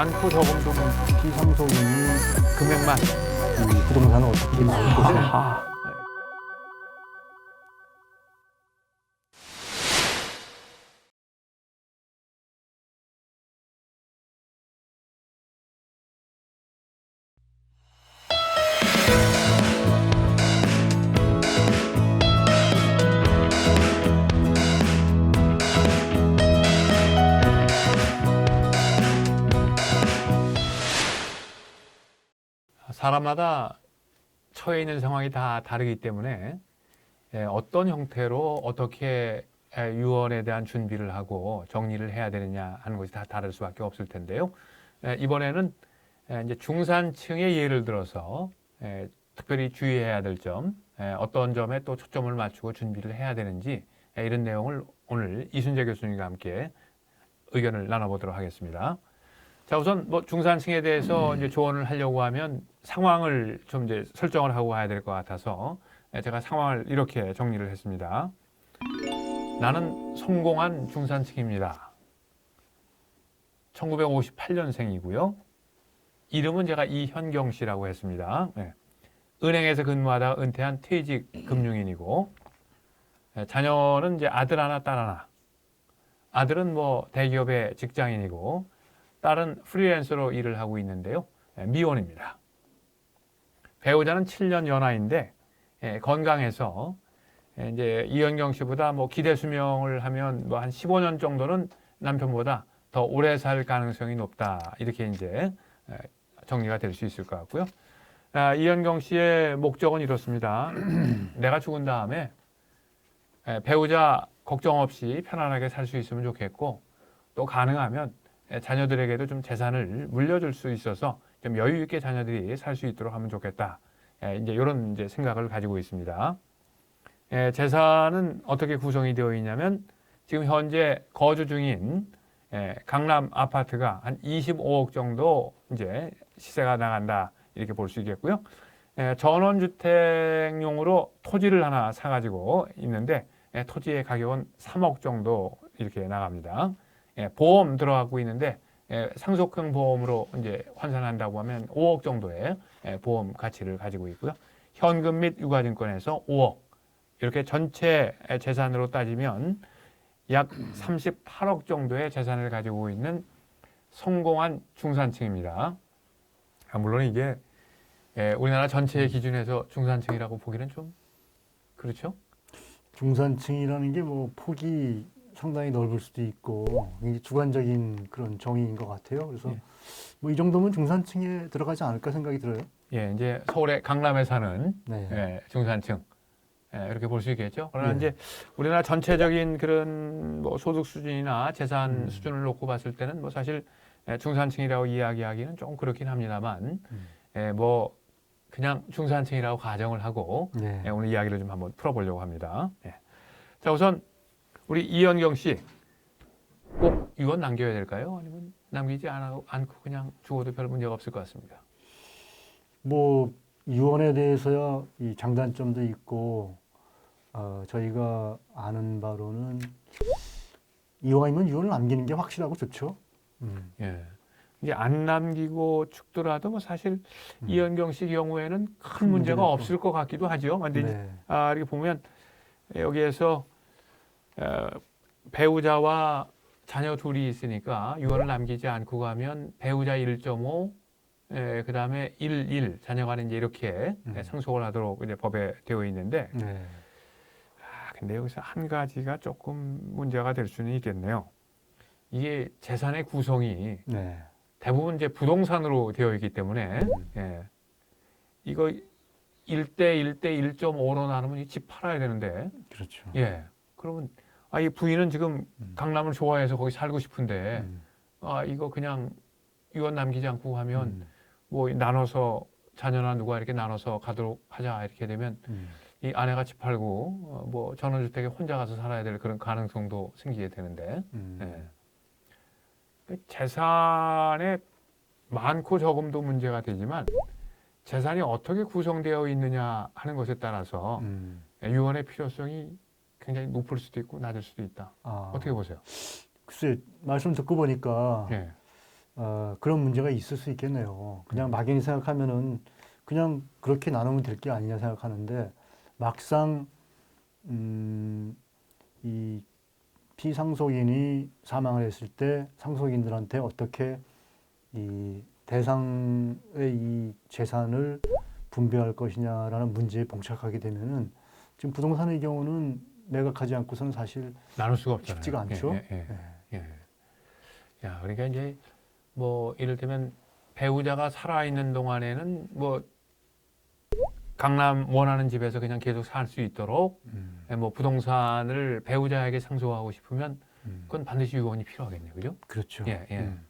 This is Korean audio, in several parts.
많고 적음도 뭐 비상속인이 금액만. 이 부동산을 어떻게 나올 아 사람마다 처해 있는 상황이 다 다르기 때문에 예, 어떤 형태로 어떻게 예, 유언에 대한 준비를 하고 정리를 해야 되느냐 하는 것이 다 다를 수밖에 없을 텐데요. 예, 이번에는 예, 이제 중산층의 예를 들어서 예, 특별히 주의해야 될 점, 예, 어떤 점에 또 초점을 맞추고 준비를 해야 되는지 예, 이런 내용을 오늘 이순재 교수님과 함께 의견을 나눠보도록 하겠습니다. 자, 우선 뭐 중산층에 대해서 이제 조언을 하려고 하면 상황을 좀 이제 설정을 하고 가야 될 것 같아서 예, 제가 상황을 이렇게 정리를 했습니다. 나는 성공한 중산층입니다. 1958년생이고요. 이름은 제가 이현경 씨라고 했습니다. 예. 은행에서 근무하다 은퇴한 퇴직 금융인이고 예, 자녀는 이제 아들 하나 딸 하나. 아들은 뭐 대기업의 직장인이고 딸은 프리랜서로 일을 하고 있는데요. 예, 미혼입니다. 배우자는 7년 연하인데 예, 건강해서 예, 이제 이현경 씨보다 뭐 기대 수명을 하면 뭐 한 15년 정도는 남편보다 더 오래 살 가능성이 높다 이렇게 이제 예, 정리가 될 수 있을 것 같고요. 아, 이현경 씨의 목적은 이렇습니다. 내가 죽은 다음에 예, 배우자 걱정 없이 편안하게 살 수 있으면 좋겠고 또 가능하면 예, 자녀들에게도 좀 재산을 물려줄 수 있어서 좀 여유 있게 자녀들이 살 수 있도록 하면 좋겠다. 예, 이제 이런 이제 생각을 가지고 있습니다. 예, 재산은 어떻게 구성이 되어 있냐면 지금 현재 거주 중인 예, 강남 아파트가 한 25억 정도 이제 시세가 나간다 이렇게 볼 수 있겠고요. 예, 전원주택용으로 토지를 하나 사가지고 있는데 예, 토지의 가격은 3억 정도 이렇게 나갑니다. 예, 보험 들어가고 있는데 예, 상속형 보험으로 이제 환산한다고 하면 5억 정도의 예, 보험 가치를 가지고 있고요. 현금 및 유가증권에서 5억 이렇게 전체 재산으로 따지면 약 38억 정도의 재산을 가지고 있는 성공한 중산층입니다. 아, 물론 이게 예, 우리나라 전체의 기준에서 중산층이라고 보기는 좀 그렇죠? 중산층이라는 게 뭐 폭이 상당히 넓을 수도 있고 굉장히 주관적인 그런 정의인 것 같아요. 그래서 예. 뭐이 정도면 중산층에 들어가지 않을까 생각이 들어요. 예, 이제 서울의 강남에 사는 네. 예, 중산층 예, 이렇게 볼 수 있겠죠. 그러나 네. 이제 우리나라 전체적인 그런 뭐 소득 수준이나 재산 음. 수준을 놓고 봤을 때는 뭐 사실 예, 중산층이라고 이야기하기는 좀 그렇긴 합니다만 음. 예, 뭐 그냥 중산층이라고 가정을 하고 네. 예, 오늘 이야기를 좀 한번 풀어보려고 합니다. 예. 자, 우선 우리 이현경 씨 꼭 유언 남겨야 될까요? 아니면 남기지 않고 그냥 죽어도 별 문제가 없을 것 같습니다. 뭐 유언에 대해서야 이 장단점도 있고 어, 저희가 아는 바로는 이왕이면 유언을 남기는 게 확실하고 좋죠. 음. 예. 이제 안 남기고 죽더라도 뭐 사실 음. 이현경 씨 경우에는 큰큰 문제가 없을 것 같기도 하죠. 근데 네. 아, 이렇게 보면 여기에서 어, 배우자와 자녀 둘이 있으니까 유언을 남기지 않고 가면 배우자 1.5, 예, 그 다음에 1, 1 자녀가 이제 이렇게 음. 상속을 하도록 이제 법에 되어 있는데, 네. 아, 근데 여기서 한 가지가 조금 문제가 될 수는 있겠네요. 이게 재산의 구성이 네. 대부분 이제 부동산으로 되어 있기 때문에 음. 예. 이거 1대 1대 1.5로 나누면 이 집 팔아야 되는데 그렇죠. 예. 그러면 아이 부인은 지금 음. 강남을 좋아해서 거기 살고 싶은데 음. 아 이거 그냥 유언 남기지 않고 하면 음. 뭐 나눠서 자녀나 누가 이렇게 나눠서 가도록 하자 이렇게 되면 음. 이 아내가 집 팔고 어, 뭐 전원주택에 혼자 가서 살아야 될 그런 가능성도 생기게 되는데 음. 예. 그 재산의 많고 적음도 문제가 되지만 재산이 어떻게 구성되어 있느냐 하는 것에 따라서 음. 유언의 필요성이 굉장히 높을 수도 있고 낮을 수도 있다. 아, 어떻게 보세요? 글쎄 말씀 듣고 보니까 예. 어, 그런 문제가 있을 수 있겠네요. 그냥 막연히 생각하면은 그냥 그렇게 나누면 될 게 아니냐 생각하는데 막상 음, 이 피상속인이 사망을 했을 때 상속인들한테 어떻게 이 대상의 이 재산을 분배할 것이냐라는 문제에 봉착하게 되면은 지금 부동산의 경우는 매각하지 않고서는 사실 나눌 수가 없잖아요. 쉽지가 않죠. 예, 예, 예. 예. 야, 그러니까 이제 뭐 이를테면 배우자가 살아 있는 동안에는 뭐 강남 원하는 집에서 그냥 계속 살 수 있도록 음, 예, 뭐 부동산을 배우자에게 상속하고 싶으면 음, 그건 반드시 유언이 필요하겠네요. 그죠? 그렇죠. 예, 예. 음,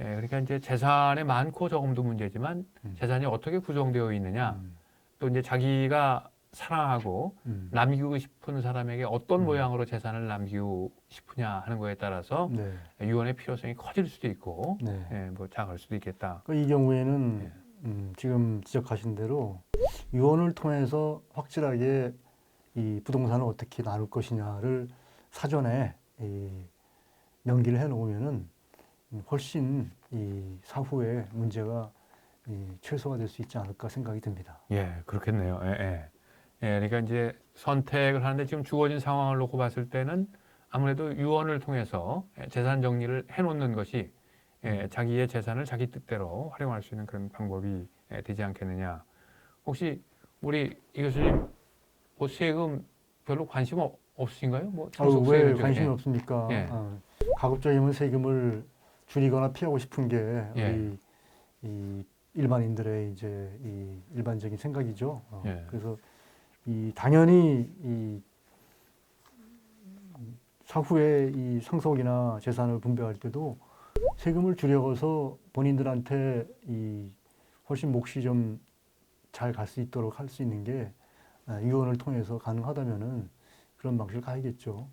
예, 그러니까 이제 재산이 많고 적음도 문제지만 음. 재산이 어떻게 구성되어 있느냐 음, 또 이제 자기가 사랑하고 음. 남기고 싶은 사람에게 어떤 음. 모양으로 재산을 남기고 싶으냐 하는 거에 따라서 네, 유언의 필요성이 커질 수도 있고 네. 예, 뭐 작을 수도 있겠다. 그이 경우에는 예. 음, 지금 지적하신 대로 유언을 통해서 확실하게 이 부동산을 어떻게 나눌 것이냐를 사전에 이 명기를 해 놓으면은 훨씬 이 사후에 문제가 이 최소화 될 수 있지 않을까 생각이 듭니다. 예, 그렇겠네요. 예, 예. 예, 그러니까 이제 선택을 하는데 지금 주어진 상황을 놓고 봤을 때는 아무래도 유언을 통해서 예, 재산 정리를 해놓는 것이 예, 자기의 재산을 자기 뜻대로 활용할 수 있는 그런 방법이 예, 되지 않겠느냐. 혹시 우리 이 교수님 뭐 세금 별로 관심 없, 없으신가요? 뭐 아유, 왜. 관심이 없습니까? 예. 아, 가급적이면 세금을 줄이거나 피하고 싶은 게 예. 우리 이 일반인들의 이제 이 일반적인 생각이죠. 어, 예. 그래서 이 당연히 이 사후에 이 상속이나 재산을 분배할 때도 세금을 줄여서 본인들한테 이 훨씬 몫이 좀 잘 갈 수 있도록 할 수 있는 게 아, 유언을 통해서 가능하다면은 그런 방식을 가야겠죠.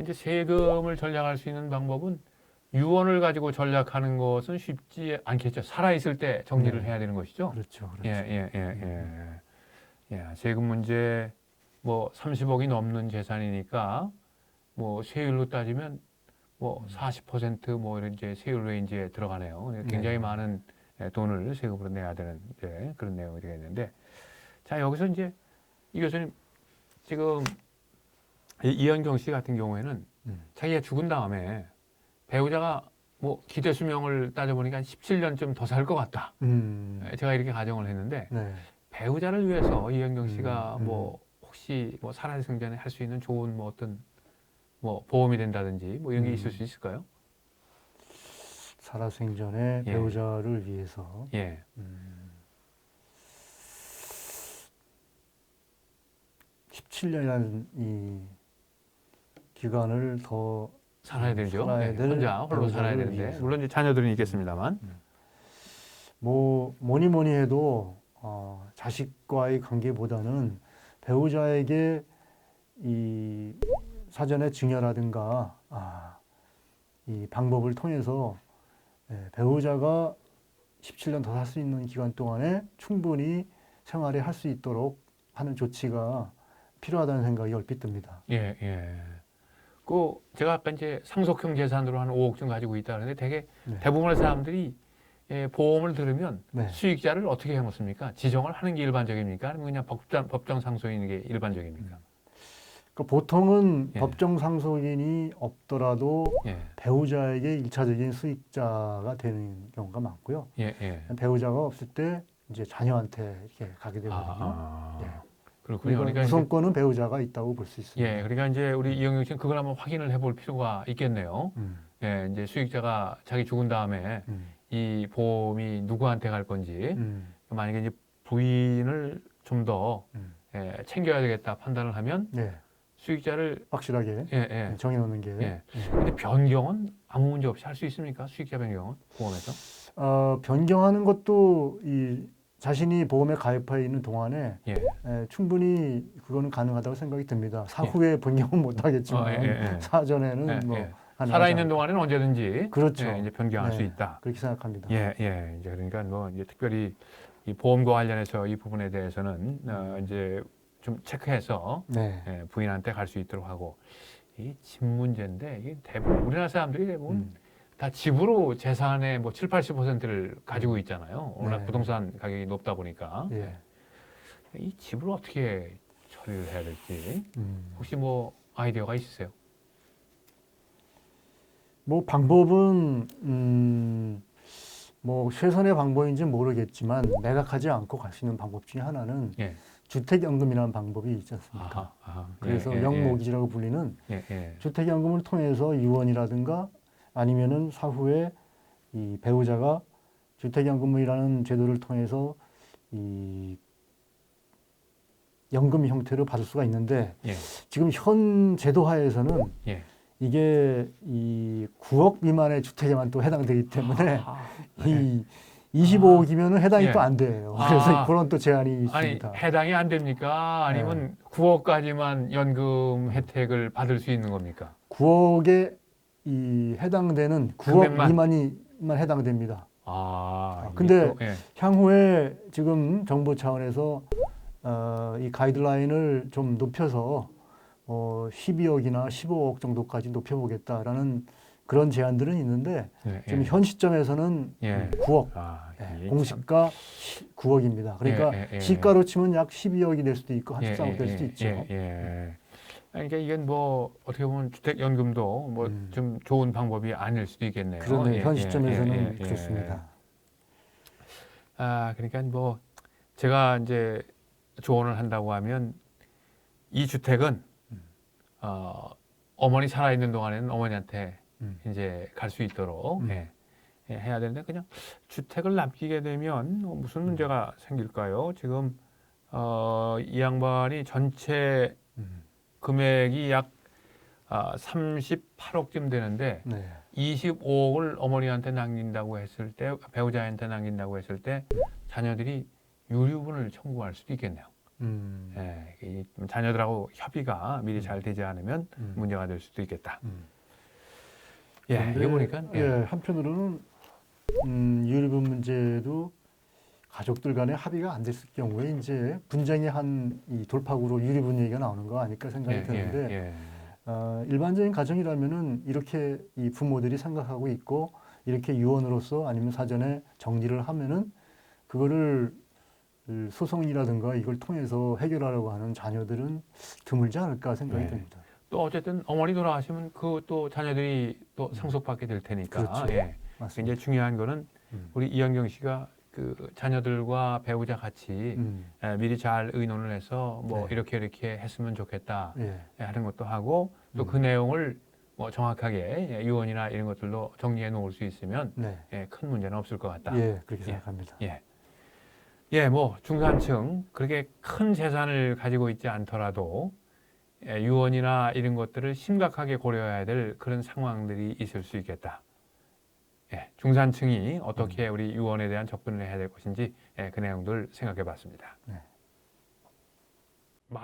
이제 세금을 전략할 수 있는 방법은 유언을 가지고 전략하는 것은 쉽지 않겠죠. 살아있을 때 정리를 네. 해야 되는 것이죠. 그렇죠. 그렇죠. 예, 예, 예, 예. 예, 세금 문제 뭐 30억이 넘는 재산이니까 뭐 세율로 따지면 뭐 40%뭐 이런 이제 세율 레인지에 들어가네요. 굉장히 네. 많은 예, 돈을 세금으로 내야 되는 이제 그런 내용이 되겠는데 자 여기서 이제 이 교수님 지금 이 이현경 씨 같은 경우에는 음. 자기가 죽은 다음에 배우자가 뭐 기대 수명을 따져보니까 한 17년쯤 더 살 것 같다. 음. 제가 이렇게 가정을 했는데 네. 배우자를 위해서 이현경 씨가 음, 음. 뭐 혹시 뭐 살아생전에 할 수 있는 좋은 뭐 어떤 뭐 보험이 된다든지 뭐 이런 게 음. 있을 수 있을까요? 살아생전에 예. 배우자를 위해서 예. 음. 17년이라는 이 기간을 더 살아야 되죠. 살아야 예, 될 혼자 홀로 살아야 되는데 위해서. 물론 이제 자녀들은 있겠습니다만. 뭐 뭐니 뭐니 해도 어, 자식과의 관계보다는 배우자에게 이 사전에 증여라든가 아, 이 방법을 통해서 예, 배우자가 17년 더 살 수 있는 기간 동안에 충분히 생활에 할 수 있도록 하는 조치가 필요하다는 생각이 얼핏 듭니다. 예, 예. 그 제가 아까 이제 상속형 재산으로 한 5억쯤 가지고 있다 그러는데 되게 네. 대부분의 사람들이 예, 보험을 들으면 네. 수익자를 어떻게 해놓습니까? 지정을 하는 게 일반적입니까? 아니면 그냥 법정, 법정 상속인 게 일반적입니까? 그러니까 보통은 예. 법정 상속인이 없더라도 예, 배우자에게 일차적인 수익자가 되는 경우가 많고요. 예, 예. 배우자가 없을 때 이제 자녀한테 이렇게 가게 되거든요. 아, 예. 그렇군요. 그러니까 그러니까 이제, 우선권은 배우자가 있다고 볼 수 있습니다. 예, 그러니까 이제 우리 이영경 씨는 그걸 한번 확인을 해볼 필요가 있겠네요. 음, 예, 이제 수익자가 자기 죽은 다음에 음, 이 보험이 누구한테 갈 건지 음, 만약에 이제 부인을 좀더 음. 예, 챙겨야 되겠다 판단을 하면 네, 수익자를 확실하게 예, 예. 정해놓는 게 예. 예. 근데 변경은 아무 문제 없이 할 수 있습니까? 수익자 변경은 보험에서? 어, 변경하는 것도 이 자신이 보험에 가입해 있는 동안에 예. 예, 충분히 그거는 가능하다고 생각이 듭니다. 사후에 변경은 못 하겠지만 어, 예, 예, 예. 사전에는 예, 뭐 예. 살아있는. 동안에는 언제든지 그렇죠. 예, 이제 변경할 수 네. 있다. 그렇게 생각합니다. 예, 예. 이제 그러니까 뭐 이제 특별히 이 보험과 관련해서 이 부분에 대해서는 어, 이제 좀 체크해서 네. 예, 부인한테 갈 수 있도록 하고 이 집 문제인데 이게 대부분 우리나라 사람들이 대부분 음. 다 집으로 재산의 뭐 7, 80%를 가지고 있잖아요. 워낙 네. 부동산 가격이 높다 보니까 예. 이 집을 어떻게 처리를 해야 될지 음. 혹시 뭐 아이디어가 있으세요? 뭐 방법은 음, 뭐 최선의 방법인지 는 모르겠지만 매각하지 않고 갈 수 있는 방법 중에 하나는 예. 주택연금이라는 방법이 있지 않습니까? 아하, 아하. 그래서 예, 예, 영모기지라고 불리는 예, 예. 주택연금을 통해서 유언이라든가 아니면은 사후에 이 배우자가 주택연금이라는 제도를 통해서 이 연금 형태로 받을 수가 있는데 예. 지금 현 제도 하에서는 예. 이게 이 9억 미만의 주택에만 또 해당되기 때문에 아, 이 25억이면은 해당이 예. 또안 돼요. 아. 그래서 그런 또 제한이 아니 있습니다. 해당이 안 됩니까? 아니면 9억까지만 연금 혜택을 받을 수 있는 겁니까? 9억에 이 해당되는 9억 금액만? 미만이만 해당됩니다. 아, 이게 근데 또, 예. 향후에 지금 정부 차원에서 어, 이 가이드라인을 좀 높여서 어, 12억이나 15억 정도까지 높여보겠다라는 그런 제안들은 있는데 예, 지금 예. 현 시점에서는 예. 9억 아, 예, 이게 공시가 9억입니다. 그러니까 예, 예, 예. 시가로 치면 약 12억이 될 수도 있고 한 예, 13억 될 수도 예, 있죠. 예, 예. 그러니까 이건 뭐 어떻게 보면 주택 연금도 뭐 음. 좀 좋은 방법이 아닐 수도 있겠네요. 그러네 예, 현 예, 시점에서는 예, 예, 예. 그렇습니다. 아, 그러니까 뭐 제가 이제 조언을 한다고 하면 이 주택은 음. 어, 어머니 살아 있는 동안에는 어머니한테 음. 이제 갈 수 있도록 음. 예, 예, 해야 되는데 그냥 주택을 남기게 되면 어, 무슨 문제가 생길까요? 지금 어, 이 양반이 전체 음. 금액이 약 아, 38억쯤 되는데 네. 25억을 어머니한테 남긴다고 했을 때 배우자한테 남긴다고 했을 때 자녀들이 유류분을 청구할 수도 있겠네요. 음. 예, 자녀들하고 협의가 미리 잘 되지 않으면 음. 문제가 될 수도 있겠다. 음. 예, 이거 보니까 예, 예. 한편으로는 음, 유류분 문제도 가족들 간의 합의가 안 됐을 경우에 이제 분쟁의 한 이 돌파구로 유류분 얘기가 나오는 거 아닐까 생각이 예, 드는데 예, 예. 어, 일반적인 가정이라면은 이렇게 이 부모들이 생각하고 있고 이렇게 유언으로서 아니면 사전에 정리를 하면은 그거를 그 소송이라든가 이걸 통해서 해결하려고 하는 자녀들은 드물지 않을까 생각이 네. 듭니다. 또 어쨌든 어머니 돌아가시면 그 또 자녀들이 또 상속받게 될 테니까 음. 그렇죠. 예. 맞습니다. 이제 중요한 거는 음. 우리 이현경 씨가 그 자녀들과 배우자 같이 음. 예, 미리 잘 의논을 해서 뭐 네. 이렇게 이렇게 했으면 좋겠다 예. 예, 하는 것도 하고 또그 음. 내용을 뭐 정확하게 예, 유언이나 이런 것들로 정리해 놓을 수 있으면 네. 예, 큰 문제는 없을 것 같다. 예, 그렇게 예. 생각합니다. 예. 예, 뭐 중산층 그렇게 큰 재산을 가지고 있지 않더라도 예, 유언이나 이런 것들을 심각하게 고려해야 될 그런 상황들이 있을 수 있겠다. 예, 중산층이 어떻게 음. 우리 유언에 대한 접근을 해야 될 것인지 예, 그 내용들 생각해 봤습니다. 네. 마-